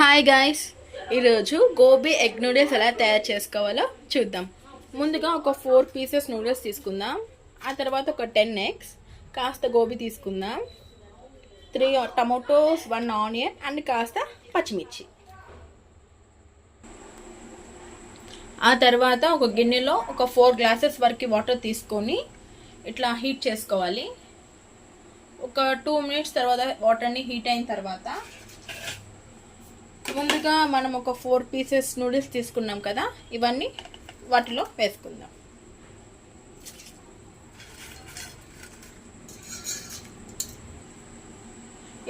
Hi guys ఈరోజు gobi egg noodles ఎలా తయారు చేసుకోవాలో చూద్దాం. ముందుగా ఒక ఫోర్ పీసెస్ నూడిల్స్ తీసుకుందాం. ఆ తర్వాత ఒక టెన్ ఎగ్స్ కాస్త గోబీ తీసుకుందాం. Three tomatoes one onion and కాస్త పచ్చిమిర్చి. ఆ తర్వాత ఒక గిన్నెలో ఒక ఫోర్ గ్లాసెస్ వరకు వాటర్ తీసుకొని ఇట్లా హీట్ చేసుకోవాలి. ఒక టూ మినిట్స్ తర్వాత వాటర్ని హీట్ అయిన తర్వాత ముందుగా మనం ఒక ఫోర్ పీసెస్ నూడిల్స్ తీసుకున్నాం కదా ఇవన్నీ వాటిలో వేసుకుందాం.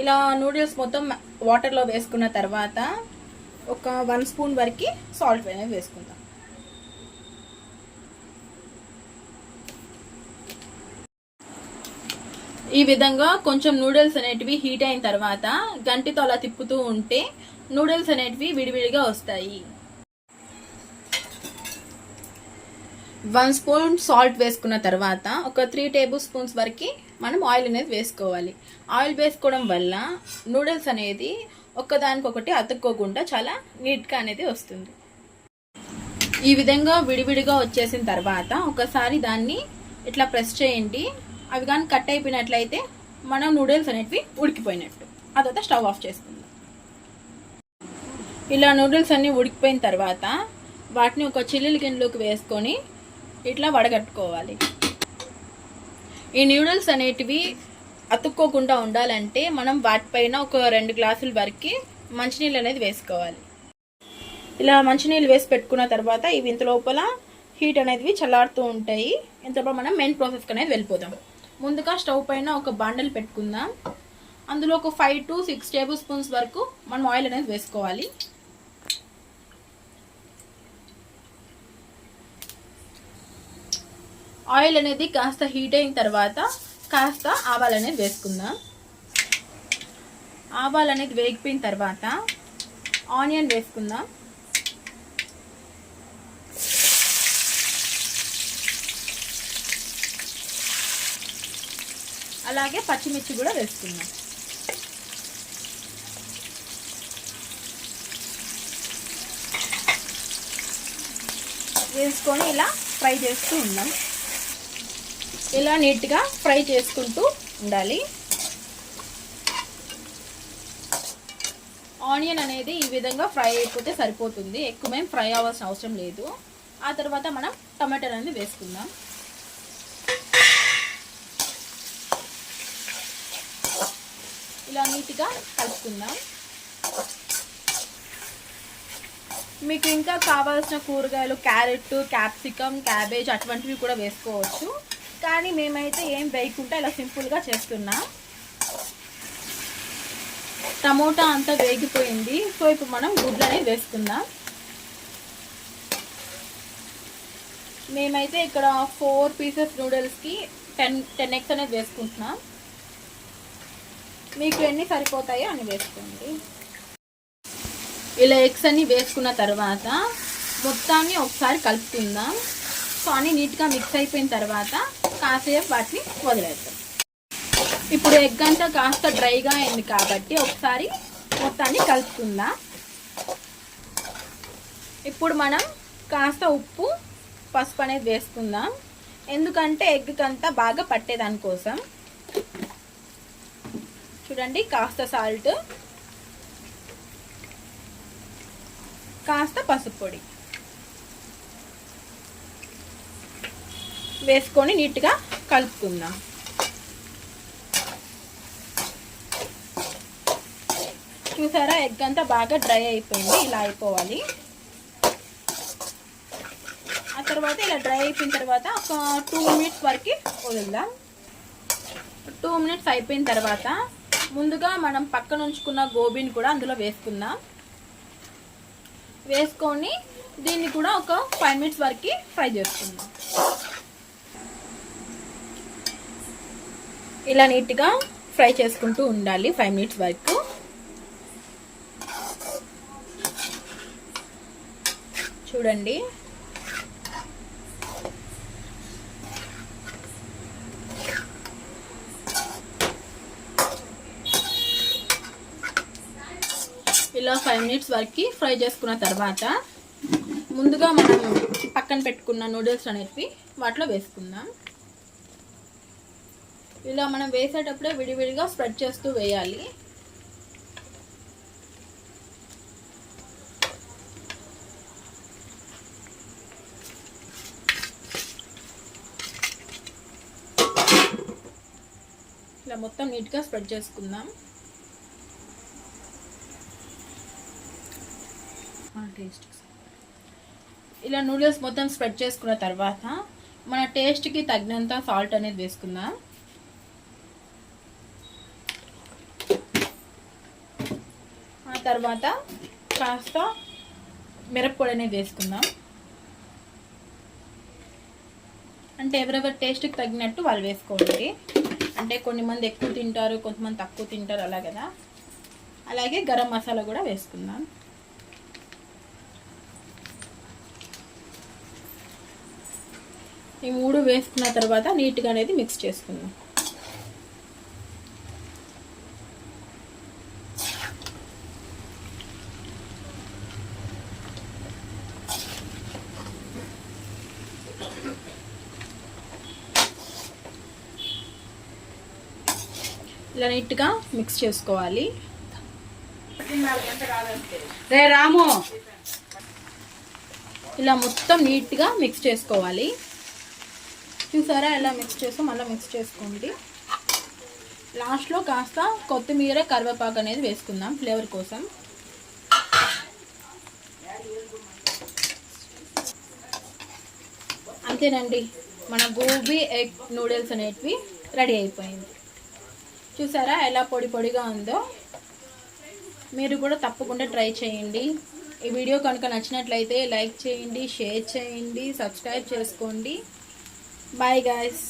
ఇలా నూడిల్స్ మొత్తం వాటర్లో వేసుకున్న తర్వాత ఒక వన్ స్పూన్ వరకు సాల్ట్ అనేది వేసుకుందాం. ఈ విధంగా కొంచెం నూడిల్స్ అనేటివి హీట్ అయిన తర్వాత గంటితో అలా తిప్పుతూ ఉంటే నూడిల్స్ అనేటివి విడివిడిగా వస్తాయి. వన్ స్పూన్ సాల్ట్ వేసుకున్న తర్వాత ఒక త్రీ టేబుల్ స్పూన్స్ వరకు మనం ఆయిల్ అనేది వేసుకోవాలి. ఆయిల్ వేసుకోవడం వల్ల నూడిల్స్ అనేది ఒకదానికొకటి అతుక్కోకుండా చాలా నీట్గా అనేది వస్తుంది. ఈ విధంగా విడివిడిగా వచ్చేసిన తర్వాత ఒకసారి దాన్ని ఇట్లా ప్రెస్ చేయండి. అవి కానీ కట్ అయిపోయినట్లయితే మన నూడిల్స్ అనేటివి ఉడికిపోయినట్టు. ఆ తర్వాత స్టవ్ ఆఫ్ చేసుకుంటాం ఇలా నూడిల్స్ అన్నీ ఉడికిపోయిన తర్వాత వాటిని ఒక చిల్లుల గిన్నెలోకి వేసుకొని ఇట్లా వడగట్టుకోవాలి. ఈ నూడిల్స్ అనేటివి అతుక్కోకుండా ఉండాలంటే మనం వాటిపైన ఒక రెండు గ్లాసుల వరకు మంచినీళ్ళు అనేది వేసుకోవాలి. ఇలా మంచినీళ్ళు వేసి పెట్టుకున్న తర్వాత ఇవి ఇంత లోపల హీట్ అనేది చల్లారుతూ ఉంటాయి. ఇంతలో మనం మెయిన్ ప్రాసెస్కి అనేది వెళ్ళిపోతాం ముందుగా స్టవ్ పైన ఒక బాండల్ పెట్టుకుందాం. అందులో ఒక five to six tablespoons వరకు మనం ఆయిల్ అనేది వేసుకోవాలి. ఆయిల్ అనేది కాస్త హీట్ అయిన తర్వాత కాస్త ఆవాలు అనేది వేసుకుందాం. ఆవాలు అనేది వేగిపోయిన తర్వాత ఆనియన్ వేసుకుందాం. అలాగే పచ్చిమిర్చి కూడా వేసుకుందాం. వేసుకొని ఇలా ఫ్రై చేస్తూ ఉన్నాం. ఇలా నీట్గా ఫ్రై చేసుకుంటూ ఉండాలి. ఆనియన్ అనేది ఈ విధంగా ఫ్రై అయిపోతే సరిపోతుంది. ఎక్కువ మేము ఫ్రై అవ్వాల్సిన అవసరం లేదు. ఆ తర్వాత మనం టమాటాలు అనేది వేసుకుందాం. ఇలా నీట్గా కలుపుకుందాం. మీకు ఇంకా కావాల్సిన కూరగాయలు క్యారెట్ క్యాప్సికమ్ క్యాబేజ్ అటువంటివి కూడా వేసుకోవచ్చు. కానీ మేమైతే ఏం వేయకుండా ఇలా సింపుల్గా చేస్తున్నాం. టమోటా అంతా వేగిపోయింది. సో ఇప్పుడు మనం గుడ్లని అనేది వేసుకుందాం. మేమైతే ఇక్కడ ఫోర్ పీసెస్ నూడిల్స్కి టెన్ టెన్ ఎగ్స్ అనేది వేసుకుంటున్నాం. మీకు ఎన్ని సరిపోతాయో అని వేసుకోండి. ఇలా ఎగ్స్ అన్ని వేసుకున్న తర్వాత మొత్తాన్ని ఒకసారి కలుపుకుందాం. సో అన్నీ నీట్గా మిక్స్ అయిపోయిన తర్వాత కాసేపు వాటిని వదిలేద్దాం. ఇప్పుడు ఎగ్ అంతా కాస్త డ్రైగా అయింది కాబట్టి ఒకసారి మొత్తాన్ని కలుపుకుందాం. ఇప్పుడు మనం కాస్త ఉప్పు పసుపు అనేది వేసుకుందాం. ఎందుకంటే ఎగ్కి అంతా బాగా పట్టేదానికోసం చూడండి కాస్త సాల్ట్ కాస్త పసుపు పొడి. వేసుకొని నీట్గా కలుపుకుందాం. చూసారా ఎగ్ అంతా బాగా డ్రై అయిపోయింది ఇలా అయిపోవాలి. ఆ తర్వాత ఇలా డ్రై అయిపోయిన తర్వాత ఒక టూ మినిట్స్ వరకు వదులుదాం. టూ మినిట్స్ అయిపోయిన తర్వాత ముందుగా మనం పక్కన ఉంచుకున్న గోబీని కూడా అందులో వేసుకుందాం. వేసుకొని దీన్ని కూడా ఒక ఫైవ్ మినిట్స్ వరకు ఫ్రై చేసుకుందాం. ఇలా నీట్గా ఫ్రై చేసుకుంటూ ఉండాలి ఫైవ్ మినిట్స్ వరకు. చూడండి. ఇలా ఫైవ్ మినిట్స్ వరకు ఫ్రై చేసుకున్న తర్వాత ముందుగా మనం పక్కన పెట్టుకున్న నూడిల్స్ అనేటివి వాటిలో వేసుకుందాం. ఇలా మనం వేసేటప్పుడే విడివిడిగా స్ప్రెడ్ చేస్తూ వేయాలి. ఇలా మొత్తం నీట్గా స్ప్రెడ్ చేసుకుందాం. టేస్ట్ ఇలా నూడిల్స్ మొత్తం స్ప్రెడ్ చేసుకున్న తర్వాత మన టేస్ట్కి తగినంత సాల్ట్ అనేది వేసుకుందాం. తర్వాత కాస్త మిరప్పొడి అనేది వేసుకుందాం. అంటే ఎవరెవరి టేస్ట్కి తగినట్టు వాళ్ళు వేసుకోండి. అంటే కొన్ని మంది ఎక్కువ తింటారు కొంతమంది తక్కువ తింటారు అలా కదా. అలాగే గరం మసాలా కూడా వేసుకుందాం. ఈ మూడు వేసుకున్న తర్వాత నీట్గా అనేది మిక్స్ చేసుకుందాం. ఇలా నీట్గా మిక్స్ చేసుకోవాలి. రే రాము. ఇలా మొత్తం నీట్గా మిక్స్ చేసుకోవాలి. చూసారా ఎలా మిక్స్ చేస్తాం మళ్ళీ మిక్స్ చేసుకోండి. లాస్ట్లో కాస్త కొత్తిమీర కరివేపాకు అనేది వేసుకుందాం ఫ్లేవర్ కోసం. అంతేనండి. మన గోబీ ఎగ్ నూడిల్స్ అనేటివి రెడీ అయిపోయింది. చూసారా ఎలా పొడి పొడిగా ఉందో? మీరు కూడా తప్పకుండా ట్రై చేయండి. ఈ వీడియో కనుక నచ్చినట్లయితే లైక్ చేయండి షేర్ చేయండి సబ్స్క్రైబ్ చేసుకోండి. Bye guys